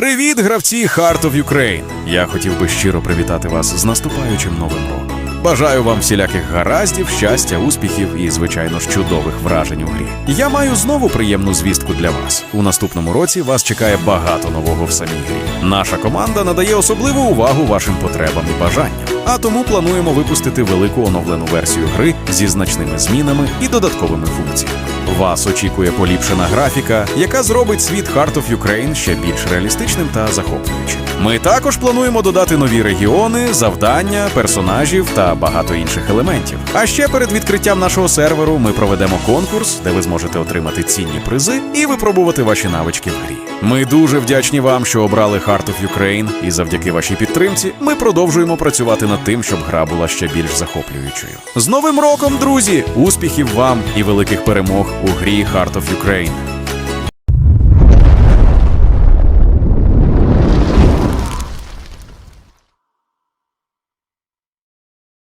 Привіт, гравці Heart of Ukraine! Я хотів би щиро привітати вас з наступаючим новим роком. Бажаю вам всіляких гараздів, щастя, успіхів і, звичайно ж, чудових вражень у грі. Я маю знову приємну звістку для вас. У наступному році вас чекає багато нового в самій грі. Наша команда надає особливу увагу вашим потребам і бажанням. А тому плануємо випустити велику оновлену версію гри зі значними змінами і додатковими функціями. Вас очікує поліпшена графіка, яка зробить світ Heart of Ukraine ще більш реалістичним та захоплюючим. Ми також плануємо додати нові регіони, завдання, персонажів та багато інших елементів. А ще перед відкриттям нашого серверу ми проведемо конкурс, де ви зможете отримати цінні призи і випробувати ваші навички в грі. Ми дуже вдячні вам, що обрали Heart of Ukraine, і завдяки вашій підтримці ми продовжуємо працювати над тим, щоб гра була ще більш захоплюючою. З Новим роком, друзі! Успіхів вам і великих перемог у грі Heart of Ukraine!